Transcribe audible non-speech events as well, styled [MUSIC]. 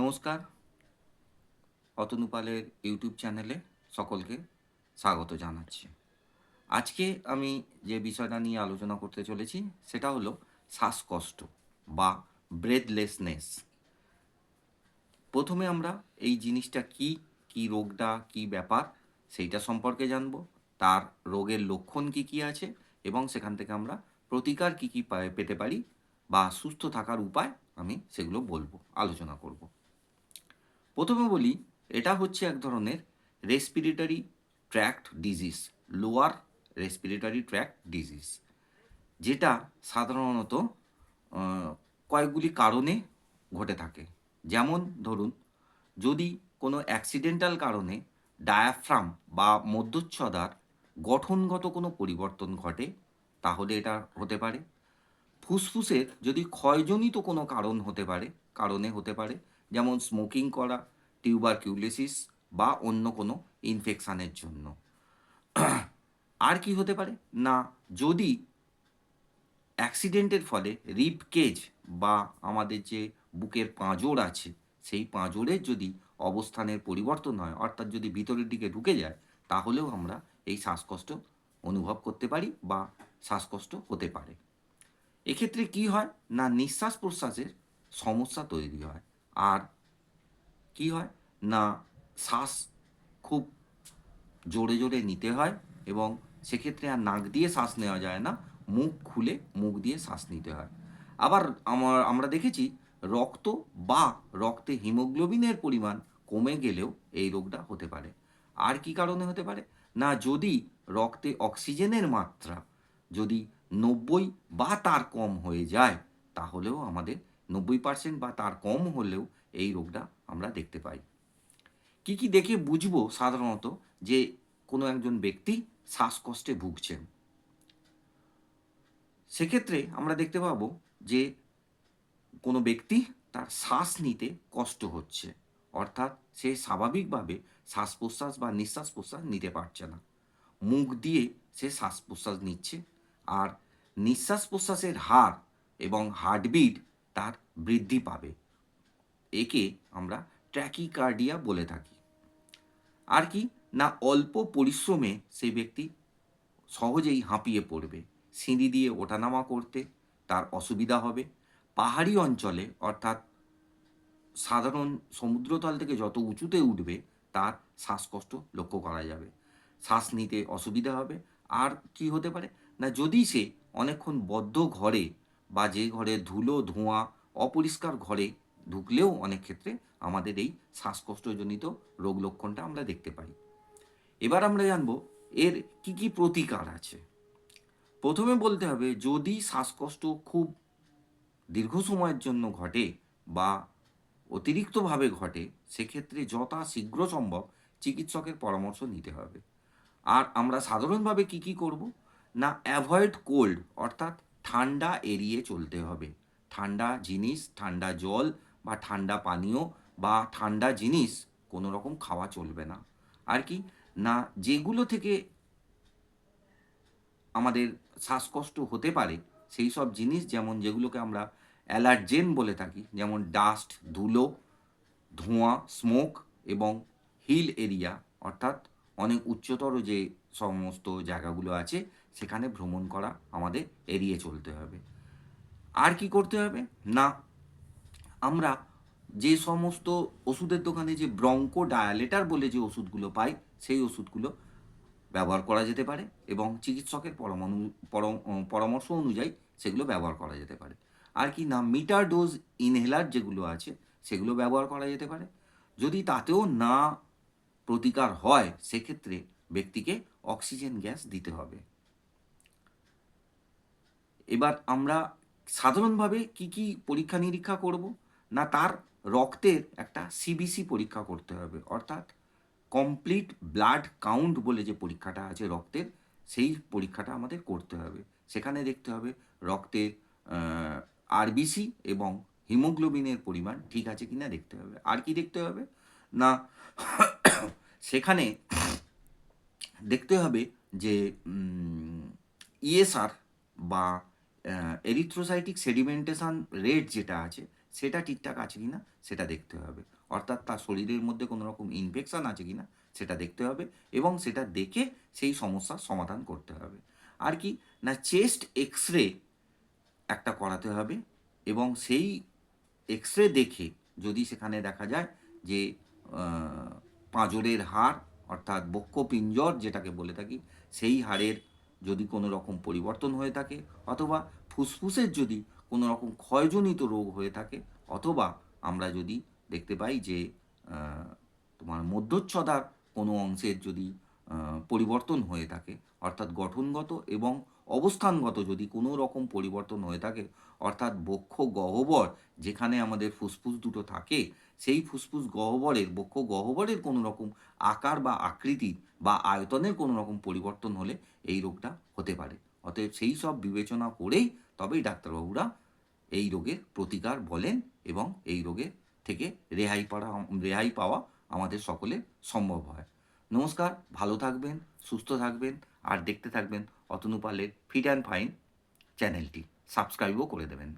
নমস্কার। অতনুপালের ইউটিউব চ্যানেলে সকলকে স্বাগত জানাচ্ছি। আজকে আমি যে বিষয়টা নিয়ে আলোচনা করতে চলেছি, সেটা হলো শ্বাসকষ্ট বা ব্রেথলেসনেস প্রথমে আমরা এই জিনিসটা কি কি রোগটা, কি ব্যাপার, সেইটা সম্পর্কে জানব। তার রোগের লক্ষণ কি কি আছে এবং সেখান থেকে আমরা প্রতিকার কি কি পেতে পারি বা সুস্থ থাকার উপায় আমি সেগুলো বলব, আলোচনা করব। প্রথমে বলি, এটা হচ্ছে এক ধরনের respiratory tract disease lower respiratory tract disease যেটা সাধারণত কয়েকগুলি কারণে ঘটে থাকে। যেমন ধরুন, যদি কোনো অ্যাক্সিডেন্টাল কারণে ডায়াফ্রাম বা মধ্যচ্ছদার গঠনগত কোনো পরিবর্তন ঘটে, তাহলে এটা হতে পারে। ফুসফুসের যদি ক্ষয়জনিত কোনো কারণ হতে পারে, কারণে হতে পারে যেমন স্মোকিং করা টিউবার টিউবারকিউলিসিস বা অন্য কোনো ইনফেকশানের জন্য। [CLEARS THROAT] আর কি হতে পারে? না, যদি অ্যাক্সিডেন্টের ফলে রিপ কেজ বা আমাদের যে বুকের পাঁজর আছে, সেই পাঁজরের যদি অবস্থানের পরিবর্তন হয়, অর্থাৎ যদি ভিতরের দিকে ঢুকে যায়, তাহলেও আমরা এই শ্বাসকষ্ট অনুভব করতে পারি বা শ্বাসকষ্ট হতে পারে। এক্ষেত্রে কি হয়? না, নিঃশ্বাস প্রশ্বাসের সমস্যা তৈরি হয়। আর কি হয়? না, শ্বাস খুব জোরে জোরে নিতে হয় এবং সেক্ষেত্রে আর নাক দিয়ে শ্বাস নেওয়া যায় না। মুখ খুলে মুখ দিয়ে শ্বাস নিতে হয়। আবার আমার, আমরা দেখেছি রক্ত বা রক্তে হিমোগ্লোবিনের পরিমাণ কমে গেলেও এই রোগটা হতে পারে। আর কি কারণে হতে পারে? না, যদি রক্তে অক্সিজেনের মাত্রা যদি নব্বই বা তার কম হয়ে যায়, তাহলেও আমাদের নব্বই পার্সেন্ট বা তার কম হলেও এই রোগটা আমরা দেখতে পাই। কি কি দেখে বুঝব সাধারণত? যে কোনো একজন ব্যক্তি শ্বাসকষ্টে ভুগছেন। সেক্ষেত্রে আমরা দেখতে পাবো যে কোনো ব্যক্তি তার শ্বাস নিতে কষ্ট হচ্ছে। অর্থাৎ সে স্বাভাবিকভাবে শ্বাস প্রশ্বাস বা নিঃশ্বাস প্রশ্বাস নিতে পারছে না। মুখ দিয়ে সে শ্বাস প্রশ্বাস নিচ্ছে। আর নিঃশ্বাস প্রশ্বাসের হার এবং হার্টবিট তার বৃদ্ধি পাবে। একে আমরা ট্র্যাকিকার্ডিয়া বলে থাকি। আর কি? না অল্প পরিশ্রমে সেই ব্যক্তি সহজেই হাঁপিয়ে পড়বে। সিঁড়ি দিয়ে ওঠানামা করতে তার অসুবিধা হবে। পাহাড়ি অঞ্চলে, অর্থাৎ সাধারণ সমুদ্রতল থেকে যত উঁচুতে উঠবে, তার শ্বাসকষ্ট লক্ষ্য করা যাবে। শ্বাস নিতে অসুবিধা হবে। আর কি হতে পারে? না যদি সে অনেকক্ষণ বদ্ধ ঘরে বা যে ঘরে ধুলো, ধোঁয়া, অপরিষ্কার ঘরে ঢুকলেও অনেক ক্ষেত্রে আমাদের এই শ্বাসকষ্টজনিত রোগ লক্ষণটা আমরা দেখতে পাই। এবার আমরা জানব এর কি কি প্রতিকার আছে। প্রথমে বলতে হবে, যদি শ্বাসকষ্ট খুব দীর্ঘ সময়ের জন্য ঘটে বা অতিরিক্তভাবে ঘটে, সেক্ষেত্রে যথা শীঘ্র সম্ভব চিকিৎসকের পরামর্শ নিতে হবে। আর আমরা সাধারণভাবে কি কি করব? না, অ্যাভয়েড কোল্ড, অর্থাৎ ঠান্ডা এড়িয়ে চলতে হবে। ঠান্ডা জিনিস, ঠান্ডা জল বা ঠান্ডা পানীয় বা ঠান্ডা জিনিস কোনো রকম খাওয়া চলবে না। আর কি? না, যেগুলো থেকে আমাদের শ্বাসকষ্ট হতে পারে, সেই সব জিনিস যেমন যেগুলোকে আমরা অ্যালার্জেন বলে থাকি, যেমন ডাস্ট, ধুলো, ধোঁয়া, স্মোক এবং হিল এরিয়া, অর্থাৎ অনেক উচ্চতর যে সমস্ত জায়গাগুলো আছে, সেখানে ভ্রমণ করা আমাদের এড়িয়ে চলতে হবে। আর কি করতে হবে? না, আমরা যে সমস্ত ওষুধের দোকানে যে ব্রঙ্কো ডায়ালেটার বলে যে ওষুধগুলো পাই, সেই ওষুধগুলো ব্যবহার করা যেতে পারে এবং চিকিৎসকের পরমাণু, পরম- পরামর্শ অনুযায়ী সেগুলো ব্যবহার করা যেতে পারে। আর কি না, মিটার ডোজ ইনহেলার যেগুলো আছে, সেগুলো ব্যবহার করা যেতে পারে। যদি তাতেও না প্রতিকার হয়, সেক্ষেত্রে ব্যক্তিকে অক্সিজেন গ্যাস দিতে হবে। এবার আমরা সাধারণভাবে কি কি পরীক্ষা নিরীক্ষা করব? না তার রক্তের একটা সিবিসি পরীক্ষা করতে হবে। অর্থাৎ কমপ্লিট ব্লাড কাউন্ট বলে যে পরীক্ষাটা আছে রক্তের, সেই পরীক্ষাটা আমাদের করতে হবে। সেখানে দেখতে হবে রক্তের আরবিসি এবং হিমোগ্লোবিনের পরিমাণ ঠিক আছে কিনা দেখতে হবে। আর কি দেখতে হবে? না, সেখানে দেখতে হবে যে ইএসআর বা এরিথ্রোসাইটিক সেডিমেন্টেশন রেট যেটা আছে, সেটা ঠিকঠাক আছে কি না সেটা দেখতে হবে। অর্থাৎ তার শরীরের মধ্যে কোনো রকম ইনফেকশান আছে কি না সেটা দেখতে হবে এবং সেটা দেখে সেই সমস্যার সমাধান করতে হবে। আর কি, না চেস্ট এক্স রে একটা করাতে হবে এবং সেই এক্স রে দেখে যদি সেখানে দেখা যায় যে পাঁজরের হাড় অর্থাৎ বক্ষ পিঞ্জর যেটাকে বলে থাকি, সেই হাড়ের যদি কোনো রকম পরিবর্তন হয়ে থাকে অথবা ফুসফুসের যদি কোনো রকম ক্ষয়জনিত রোগ হয়ে থাকে অথবা আমরা যদি দেখতে পাই যে তোমার মধ্যচ্ছদার কোনো অংশের যদি পরিবর্তন হয়ে থাকে অর্থাৎ গঠনগত এবং অবস্থানগত যদি কোনো রকম পরিবর্তন হয়ে থাকে, অর্থাৎ বক্ষ গহ্বর যেখানে আমাদের ফুসফুস দুটো থাকে, সেই ফুসফুস গহ্বরের, বক্ষ গহ্বরের কোনো রকম আকার বা আকৃতির বা আয়তনের কোনো রকম পরিবর্তন হলে এই রোগটা হতে পারে। অতএব সেই সব বিবেচনা করেই তবেই ডাক্তারবাবুরা এই রোগের প্রতিকার বলেন এবং এই রোগের থেকে রেহাই পাওয়া রেহাই পাওয়া আমাদের সকলের সম্ভব হয়। নমস্কার, ভালো থাকবেন, সুস্থ থাকবেন, আর দেখতে থাকবেন অতনু পালের ফিট অ্যান্ড ফাইন চ্যানেলটি সাবস্ক্রাইবও করে দেবেন।